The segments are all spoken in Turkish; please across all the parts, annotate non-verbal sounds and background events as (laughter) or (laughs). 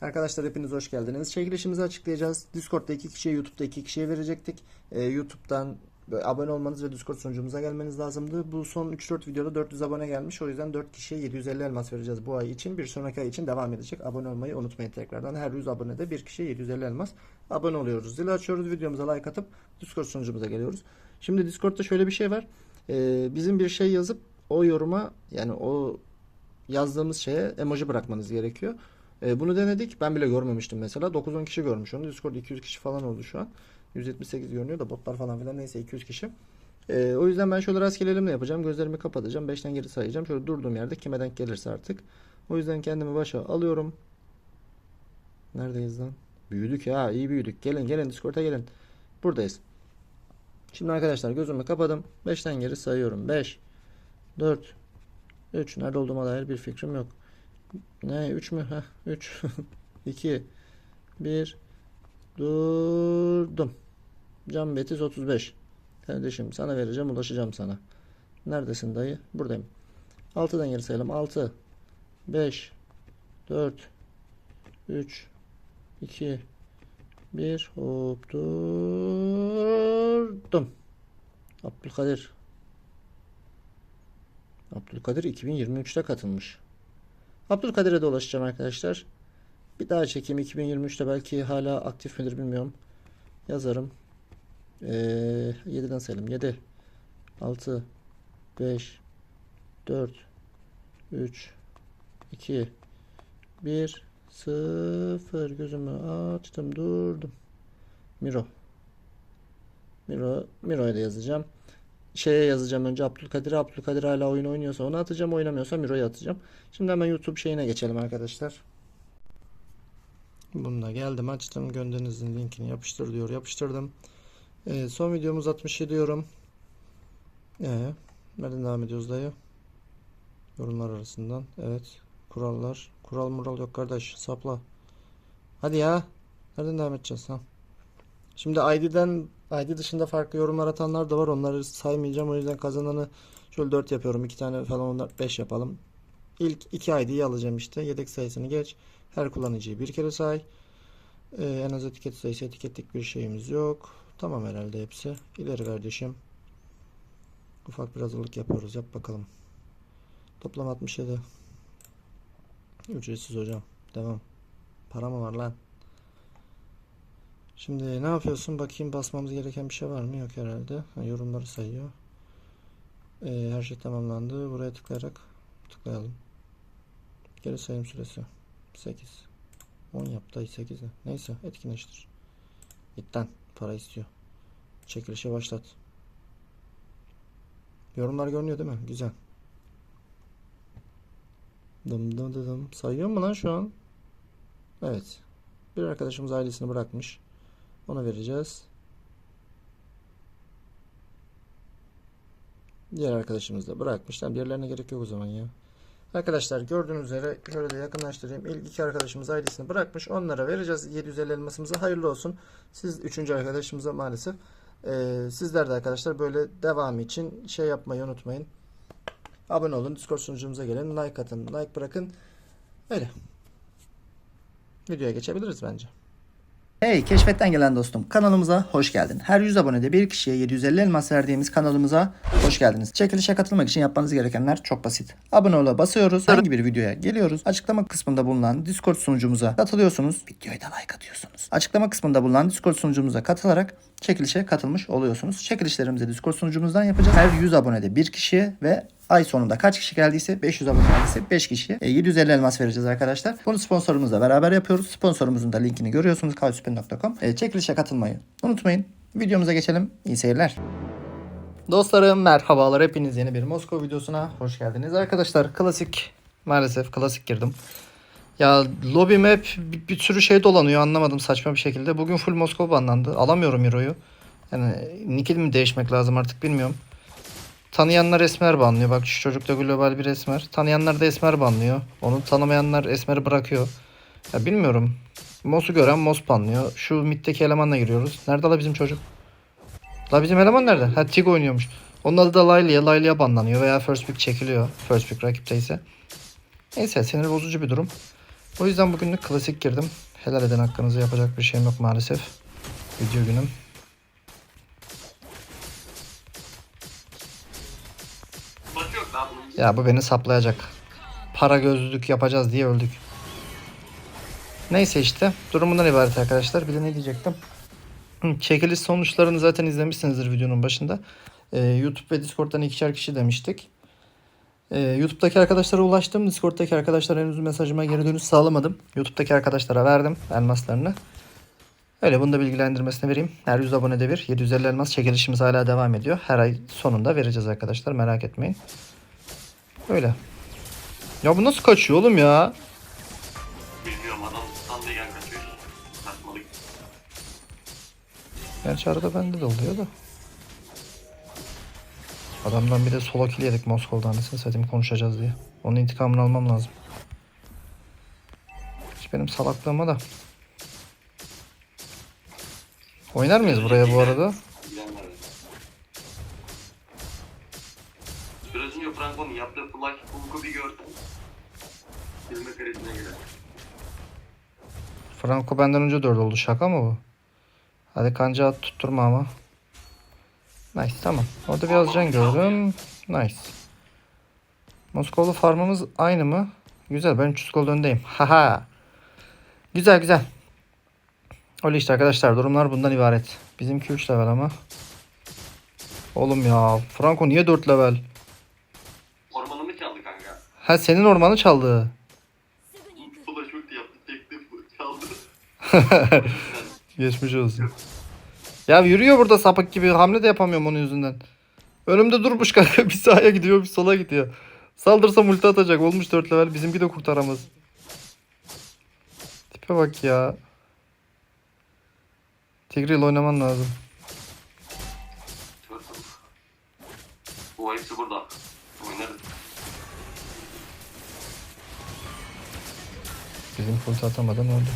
Arkadaşlar hepiniz hoş geldiniz. Çekilişimizi açıklayacağız. Discord'da iki kişiye, YouTube'da iki kişiye verecektik. Ee, YouTube'dan abone olmanız ve Discord sunucumuza gelmeniz lazımdı. Bu son 3-4 videoda 400 abone gelmiş. O yüzden 4 kişiye 750 elmas vereceğiz bu ay için. Bir sonraki ay için devam edecek. Abone olmayı unutmayın tekrardan. Her 100 abonede bir kişiye 750 elmas abone oluyoruz. Zili açıyoruz. Videomuza like atıp Discord sunucumuza geliyoruz. Şimdi Discord'da şöyle bir şey var. Ee, bizim bir şey yazıp o yoruma yani o yazdığımız şeye emoji bırakmanız gerekiyor. E, bunu denedik. Ben bile görmemiştim mesela. 9-10 kişi görmüş onu. Discord 200 kişi falan oldu şu an. 178 görünüyor da botlar falan filan neyse 200 kişi. E, o yüzden ben şöyle rastgele elimle yapacağım. Gözlerimi kapatacağım. 5'ten geri sayacağım. Şöyle durduğum yerde kime denk gelirse artık. O yüzden kendimi başa alıyorum. Neredeyiz lan? Büyüdük ya. iyi büyüdük. Gelin gelin Discord'a gelin. Buradayız. Şimdi arkadaşlar gözümü kapadım. 5'ten geri sayıyorum. 5 4 3 nerede olduğuma dair bir fikrim yok. Ne 3 mü? Heh 3 2 1 Durdum. Can Betiz 35. Kardeşim sana vereceğim ulaşacağım sana. Neredesin dayı? Buradayım. 6'dan geri sayalım. 6 5 4 3 2 1 Hop durdum. Abdülkadir Abdülkadir 2023'te katılmış. Abdülkadir'e de ulaşacağım arkadaşlar. Bir daha çekeyim 2023'te belki hala aktif midir bilmiyorum. Yazarım. Ee, 7'den sayalım. 7 6 5 4 3 2 1 0 gözümü açtım durdum. Miro. Miro Miro'ya da yazacağım şeye yazacağım önce Abdülkadir. Abdülkadir hala oyun oynuyorsa onu atacağım. Oynamıyorsa Miro'yu atacağım. Şimdi hemen YouTube şeyine geçelim arkadaşlar. Bununla geldim açtım. Gönderinizin linkini yapıştır diyor. Yapıştırdım. Ee, son videomuz 67 diyorum. Ee, nereden devam ediyoruz dayı? Yorumlar arasından. Evet. Kurallar. Kural mural yok kardeş. Sapla. Hadi ya. Nereden devam edeceğiz? Ha. Şimdi ID'den ID dışında farklı yorumlar atanlar da var. Onları saymayacağım. O yüzden kazananı şöyle 4 yapıyorum. 2 tane falan onlar 5 yapalım. İlk 2 ID'yi alacağım işte. Yedek sayısını geç. Her kullanıcıyı bir kere say. Ee, en az etiket sayısı etiketlik bir şeyimiz yok. Tamam herhalde hepsi. İleri kardeşim. Ufak bir hazırlık yapıyoruz. Yap bakalım. Toplam 67. Ücretsiz hocam. Devam. Para mı var lan? Şimdi ne yapıyorsun? Bakayım basmamız gereken bir şey var mı? Yok herhalde. Ha, yorumları sayıyor. Ee, her şey tamamlandı. Buraya tıklayarak tıklayalım. Geri sayım süresi 8. 10 yaptı. 8'e. Neyse etkinleştir. Gitten. Para istiyor. Çekilişe başlat. Yorumlar görünüyor değil mi? Güzel. Dım dım dım. Sayıyor mu lan şu an? Evet. Bir arkadaşımız ailesini bırakmış. Ona vereceğiz. Diğer arkadaşımız da bırakmış. Tamam diğerlerine gerek yok o zaman ya. Arkadaşlar gördüğünüz üzere şöyle de yakınlaştırayım. İlk iki arkadaşımız ailesini bırakmış. Onlara vereceğiz 750 elmasımızı. Hayırlı olsun. Siz üçüncü arkadaşımıza maalesef. Ee, sizler de arkadaşlar böyle devamı için şey yapmayı unutmayın. Abone olun. Discord sunucumuza gelin. Like atın. Like bırakın. Öyle. Videoya geçebiliriz bence. Hey keşfetten gelen dostum kanalımıza hoş geldin. Her 100 abonede bir kişiye 750 elmas verdiğimiz kanalımıza hoş geldiniz. Çekilişe katılmak için yapmanız gerekenler çok basit. Abone ol'a basıyoruz. Herhangi bir videoya geliyoruz. Açıklama kısmında bulunan Discord sunucumuza katılıyorsunuz. Videoya da like atıyorsunuz. Açıklama kısmında bulunan Discord sunucumuza katılarak çekilişe katılmış oluyorsunuz. Çekilişlerimizi Discord sunucumuzdan yapacağız. Her 100 abonede bir kişiye ve ay sonunda kaç kişi geldiyse 500 abone geldiyse 5 kişiye e, 750 elmas vereceğiz arkadaşlar. Bunu sponsorumuzla beraber yapıyoruz. Sponsorumuzun da linkini görüyorsunuz kavsüpen.com. E, çekilişe katılmayı unutmayın. Videomuza geçelim. İyi seyirler. Dostlarım merhabalar. Hepiniz yeni bir Moskova videosuna hoş geldiniz. Arkadaşlar klasik maalesef klasik girdim. Ya lobby map bir, bir sürü şey dolanıyor anlamadım saçma bir şekilde. Bugün full Moskova banlandı. Alamıyorum Euro'yu. Yani nickil mi değişmek lazım artık bilmiyorum. Tanıyanlar esmer banlıyor. Bak şu çocuk da global bir esmer. Tanıyanlar da esmer banlıyor. Onu tanımayanlar esmeri bırakıyor. Ya bilmiyorum. Mos'u gören Mos banlıyor. Şu middeki elemanla giriyoruz. Nerede la bizim çocuk? La bizim eleman nerede? Ha Tig oynuyormuş. Onun adı da Laylia. Laylia banlanıyor veya first pick çekiliyor. First pick rakipte ise. Neyse sinir bozucu bir durum. O yüzden bugünlük klasik girdim. Helal eden hakkınızı yapacak bir şeyim yok maalesef. Video günüm. Ya bu beni saplayacak. Para gözlülük yapacağız diye öldük. Neyse işte. Durumundan ibaret arkadaşlar. Bir de ne diyecektim? Çekiliş sonuçlarını zaten izlemişsinizdir videonun başında. Ee, YouTube ve Discord'dan ikişer kişi demiştik. Ee, YouTube'daki arkadaşlara ulaştım. Discord'daki arkadaşlar henüz mesajıma geri dönüş sağlamadım. YouTube'daki arkadaşlara verdim elmaslarını. Öyle bunu da bilgilendirmesini vereyim. Her 100 abonede bir 750 elmas çekilişimiz hala devam ediyor. Her ay sonunda vereceğiz arkadaşlar merak etmeyin. Öyle. Ya bu nasıl kaçıyor oğlum ya? Bilmiyorum adam standıyken kaçıyor. Saçmalık. Gerçi arada bende de oluyor da. Adamdan bir de solo kill yedik Moskova'da anasını satayım konuşacağız diye. Onun intikamını almam lazım. Hiç benim salaklığıma da. Oynar mıyız buraya bu arada? Franco benden önce 4 oldu. Şaka mı bu? Hadi kanca at tutturma ama. Nice tamam. Orada biraz can gördüm. Nice. Moskova farmımız aynı mı? Güzel ben 300 gol öndeyim. Haha. Güzel güzel. Öyle işte arkadaşlar durumlar bundan ibaret. Bizimki 3 level ama. Oğlum ya Franco niye 4 level? Ormanımı çaldı kanka. Ha senin ormanı çaldı. (laughs) Geçmiş olsun. Ya yürüyor burada sapık gibi. Hamle de yapamıyorum onun yüzünden. Önümde durmuş kanka. (laughs) Bir sağa gidiyor bir sola gidiyor. Saldırsam ulti atacak. Olmuş 4 level. Bizimki de kurtaramaz. Tipe bak ya. Tigreal oynaman lazım. Bu hepsi burada. Bizim ulti atamadan öldü.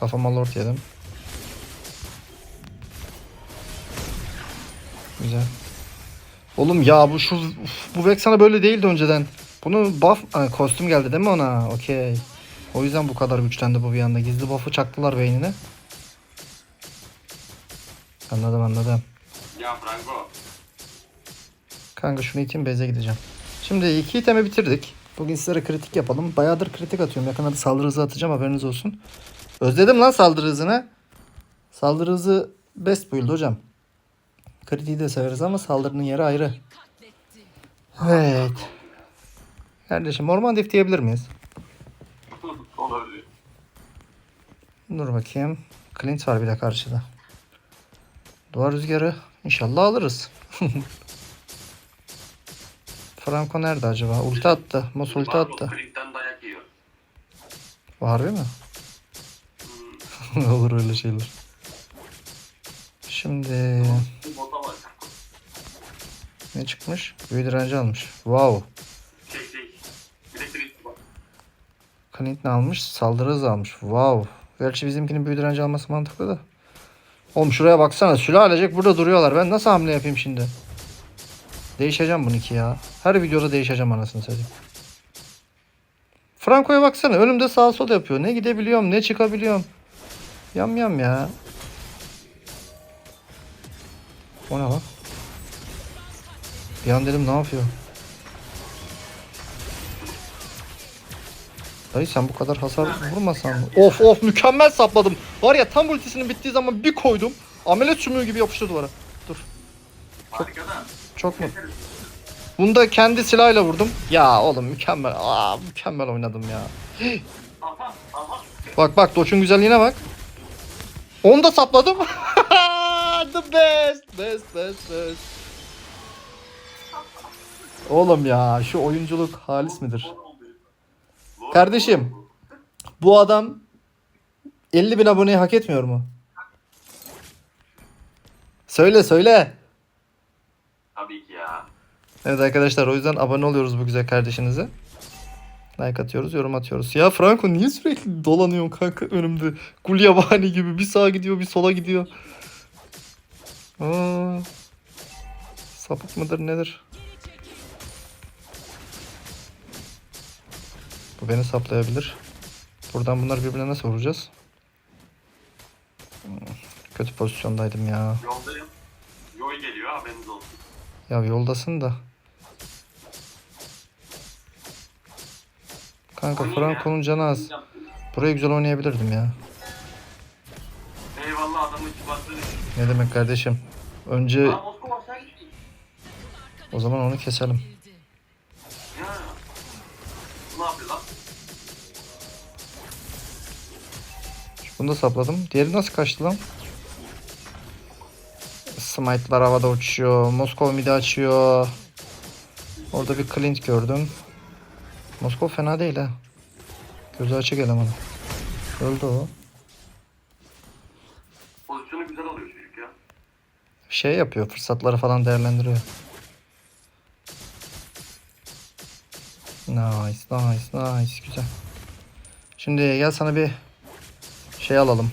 Kafama lord yedim. Güzel. Oğlum ya bu şu uf, bu Vexana böyle değildi önceden. Bunu buff ha, kostüm geldi değil mi ona? Okey. O yüzden bu kadar güçlendi bu bir anda. Gizli buff'ı çaktılar beynine. Anladım anladım. Ya Franco. Kanka şunu iteyim beze gideceğim. Şimdi iki itemi bitirdik. Bugün sizlere kritik yapalım. Bayağıdır kritik atıyorum. Yakında bir saldırı hızı atacağım haberiniz olsun. Özledim lan saldırı hızını. Saldırı hızı best build hocam. Kritiği de severiz ama saldırının yeri ayrı. Evet. Kardeşim orman dif diyebilir miyiz? (laughs) Olabilir. Dur bakayım. Clint var bir de karşıda. Duvar rüzgarı. İnşallah alırız. (laughs) Franco nerede acaba? Ulti attı. Mos ulti attı. Harbi mi? (laughs) Olur öyle şeyler. Şimdi ne çıkmış? Büyü direnci almış. Wow. Bir de Klink bak. Clint ne almış? Saldırı hızı almış. Wow. Gerçi bizimkinin büyü direnci alması mantıklı da. Oğlum şuraya baksana. Sülalecek burada duruyorlar. Ben nasıl hamle yapayım şimdi? Değişeceğim bununki ya. Her videoda değişeceğim anasını satayım. Franco'ya baksana. Önümde sağ sol yapıyor. Ne gidebiliyorum ne çıkabiliyorum. Yam yam ya. O ne lan? Bir an dedim ne yapıyor? Dayı sen bu kadar hasar vurmasan mı? Of of mükemmel sapladım. Var ya tam ultisinin bittiği zaman bir koydum. Amelet sümüğü gibi yapıştı duvara. Dur. Da. Çok mu? Bunu da kendi silahıyla vurdum. Ya oğlum mükemmel. Aa mükemmel oynadım ya. (gasps) Bak bak Doç'un güzelliğine bak. Onu da sapladım. (laughs) The best, best, best, best. Oğlum ya şu oyunculuk halis midir? Kardeşim bu adam 50 bin aboneyi hak etmiyor mu? Söyle söyle. Tabii ki ya. Evet arkadaşlar o yüzden abone oluyoruz bu güzel kardeşinize. Like atıyoruz, yorum atıyoruz. Ya Franco niye sürekli dolanıyorsun kanka önümde? Gulyabani gibi bir sağa gidiyor bir sola gidiyor. Aa, sapık mıdır nedir? Bu beni saplayabilir. Buradan bunları birbirine nasıl vuracağız? Hmm, Kötü pozisyondaydım ya. Yoldayım. Yol geliyor haberiniz olsun. Ya yoldasın da. Kanka. Franco'nun canı az. Burayı güzel oynayabilirdim ya. Eyvallah adamın çıkarttığını. Ne demek kardeşim? Önce Aa Moskova sen gittin. o zaman onu keselim. Ya. Ne yapıyor lan? Bunu da sapladım. Diğeri nasıl kaçtı lan? Smite'lar havada uçuyor. Moskova midi açıyor. Orada bir Clint gördüm. Moskova fena değil ha. Gözü açık eleman. Öldü o. Pozisyonu güzel alıyor çocuk ya. Şey yapıyor. Fırsatları falan değerlendiriyor. Nice, nice, nice. Güzel. Şimdi gel sana bir şey alalım.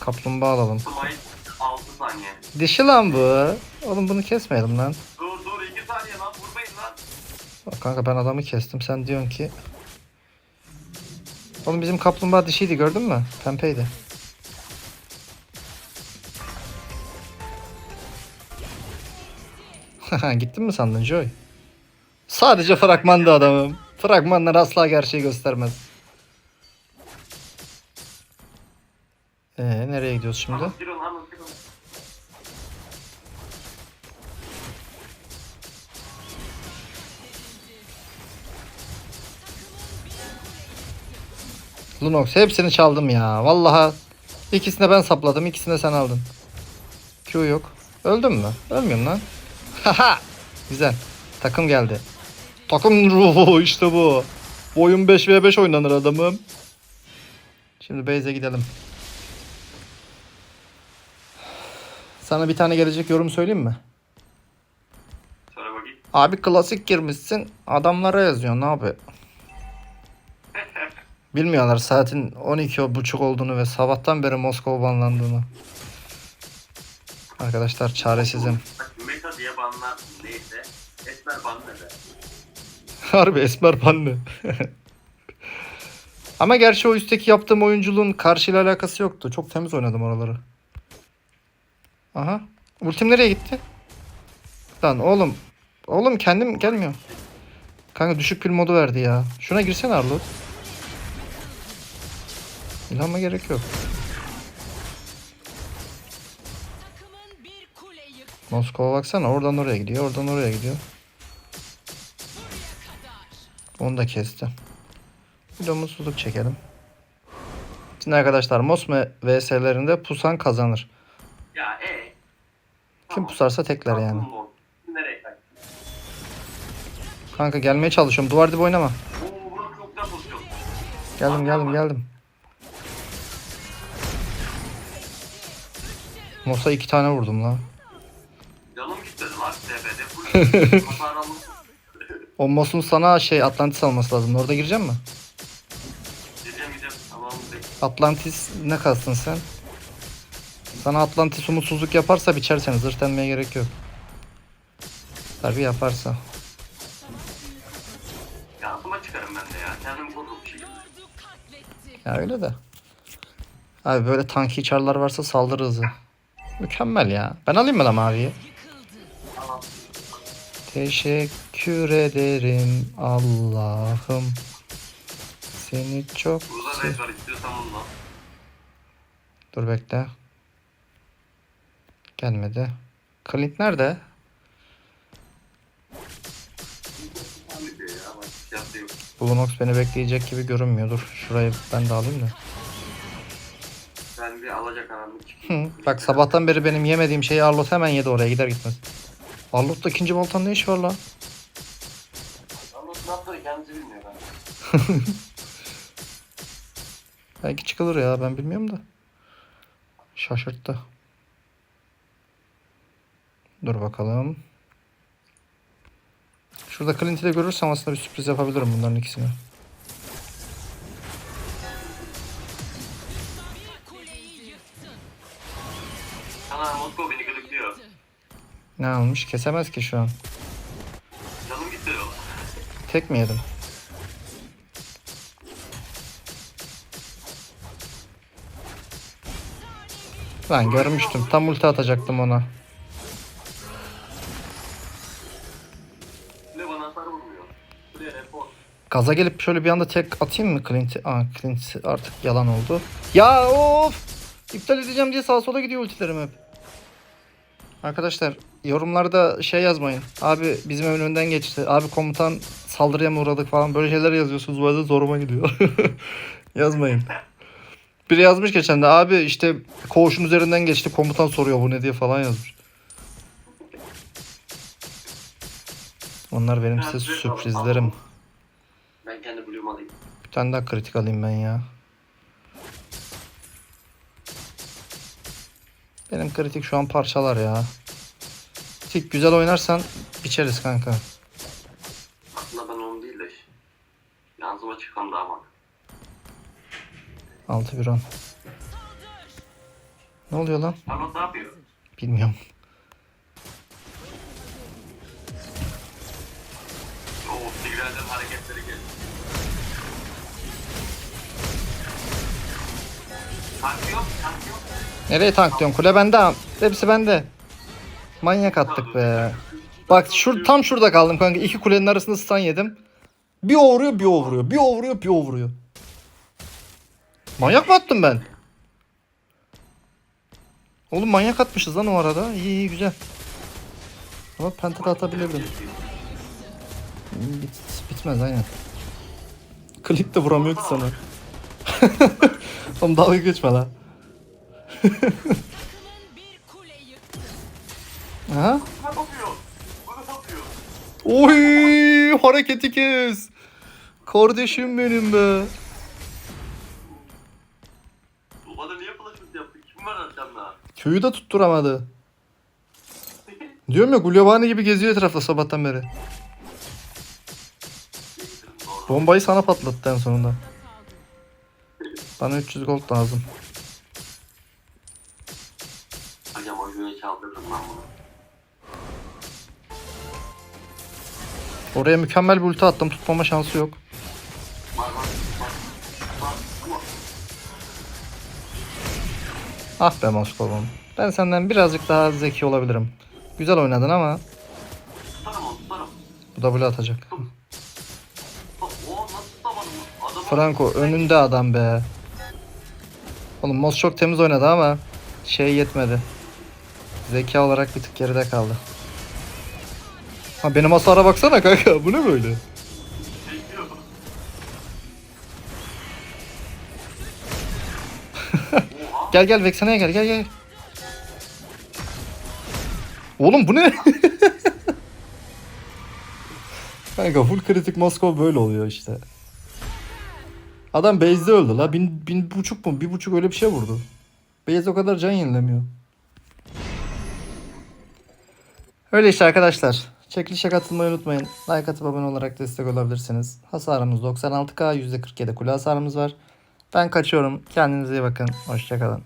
Kaplumbağa alalım. Smite 6 saniye. Dişi lan bu. Oğlum bunu kesmeyelim lan. Kanka ben adamı kestim. Sen diyorsun ki... Oğlum bizim kaplumbağa dişiydi gördün mü? Pempeydi. (laughs) Gittin mi sandın Joy? Sadece fragmandı adamım. Fragmanlar asla gerçeği göstermez. Ee, nereye gidiyoruz şimdi? Lunox hepsini çaldım ya. Vallahi ikisini ben sapladım, ikisini de sen aldın. Q yok. Öldüm mü? Ölmüyorum lan. (laughs) Haha. Güzel. Takım geldi. Takım (laughs) ruhu işte bu. Bu oyun 5v5 oynanır adamım. Şimdi base'e gidelim. Sana bir tane gelecek yorum söyleyeyim mi? Abi klasik girmişsin. Adamlara yazıyorsun abi. Bilmiyorlar saatin 12.30 olduğunu ve sabahtan beri Moskova banlandığını. Arkadaşlar çaresizim. Meta diye banlar neyse. Esmer ban ne be? Harbi esmer panne. (laughs) Ama gerçi o üstteki yaptığım oyunculuğun karşıyla alakası yoktu. Çok temiz oynadım oraları. Aha. Ultim nereye gitti? Lan oğlum. Oğlum kendim gelmiyor. Kanka düşük pil modu verdi ya. Şuna girsene Arlo. İlhanma gerek yok. Moskova baksana oradan oraya gidiyor. Oradan oraya gidiyor. Onu da kesti. Bir de umutsuzluk çekelim. Şimdi arkadaşlar Mosme vs'lerinde pusan kazanır. Ya e. Kim pusarsa tekler yani. Kanka gelmeye çalışıyorum. Duvar dibi oynama. Geldim geldim geldim. Mosa iki tane vurdum lan. Canım gitmedi lan TP'de. O Mos'un sana şey Atlantis alması lazım. Orada gireceğim mi? Gideceğim gideceğim. Tamam. Atlantis ne kalsın sen? Sana Atlantis umutsuzluk yaparsa biçerseniz zırhlanmaya gerek yok. Tabii yaparsa. Yansıma çıkarım ben de ya. Şekilde. Ordu katletti. Ya öyle de. Abi böyle tanki çarlar varsa saldırı hızı. Mükemmel ya. Ben alayım mı lan maviyi? Tamam. Teşekkür ederim Allah'ım. Seni çok Burada sev... red var istiyorsan bununla. Dur bekle. Gelmedi. Clint nerede? Bulunox beni bekleyecek gibi görünmüyor. Dur şurayı ben de alayım da. Bir alacak çıkayım. bak sabahtan beri benim yemediğim şeyi Arlot hemen yedi oraya gider gitmez. Arlot'ta ikinci baltanın ne işi var lan? Anlat ne yaptığını kendisi bilmiyor ben. (laughs) Belki çıkılır ya ben bilmiyorum da. Şaşırttı. Dur bakalım. Şurada Clint'i de görürsem aslında bir sürpriz yapabilirim bunların ikisine. Ne almış? Kesemez ki şu an. Canım gitti ya. Tek mi yedim? Ben görmüştüm. Tam ulti atacaktım ona. Gaza gelip şöyle bir anda tek atayım mı Clint'i? Aa Clint artık yalan oldu. Ya of! İptal edeceğim diye sağa sola gidiyor ultilerim hep. Arkadaşlar yorumlarda şey yazmayın. Abi bizim evin önünden geçti. Abi komutan saldırıya mı uğradık falan böyle şeyler yazıyorsunuz. Bu arada zoruma gidiyor. (laughs) yazmayın. Biri yazmış geçen de abi işte koğuşun üzerinden geçti komutan soruyor bu ne diye falan yazmış. Onlar benim size sürprizlerim. Ben kendi blue'umu alayım. Bir tane daha kritik alayım ben ya. Benim kritik şu an parçalar ya. Tik güzel oynarsan biçeriz kanka. Aslında ben onu değil de yansıma çıkan daha bak. 6 bir 10. Ne oluyor lan? Charlotte ne yapıyor? Bilmiyorum. Oo, Tigreal'den hareketleri geldi. Tank yok, tank yok. Nereye tanklıyorum? Kule bende. Hepsi bende. Manyak attık be. Bak şur tam şurada kaldım kanka. İki kulenin arasında stun yedim. Bir o vuruyor, bir o vuruyor. Bir o vuruyor, bir o vuruyor. Manyak mı attım ben? Oğlum manyak atmışız lan o arada. İyi iyi güzel. Ama penta da atabilirdim. Bit, bitmez aynen. Klip de vuramıyor ki sana. (laughs) Oğlum dalga geçme lan. (laughs) Yapıyor? Oy hareketi kes. Kardeşim benim be. Bu bana niye ulti yaptı? Kim var arkamda? Köyü de tutturamadı. Diyorum ya Gulyabani gibi geziyor etrafta sabahtan beri. Bombayı sana patlattı en sonunda. Bana 300 gold lazım. Hocam oyunu çaldırdım ben bunu. Oraya mükemmel bir ulti attım. Tutmama şansı yok. Ah be Moskova'm. Ben senden birazcık daha zeki olabilirim. Güzel oynadın ama bu atacak. Nasıl tutamadım? Adam Franco önünde adam be. Oğlum Mos çok temiz oynadı ama şey yetmedi. Zeka olarak bir tık geride kaldı. Ha benim hasara baksana kanka bu ne böyle? (laughs) Gel gel Vexena'ya gel gel gel. Oğlum bu ne? (laughs) kanka full kritik Moskova böyle oluyor işte. Adam base'de öldü la. Bin, bin buçuk mu? Bir buçuk öyle bir şey vurdu. Base o kadar can yenilemiyor. Öyle işte arkadaşlar. Çekilişe katılmayı unutmayın. Like atıp abone olarak destek olabilirsiniz. Hasarımız 96k, %47 kule hasarımız var. Ben kaçıyorum. Kendinize iyi bakın. Hoşçakalın.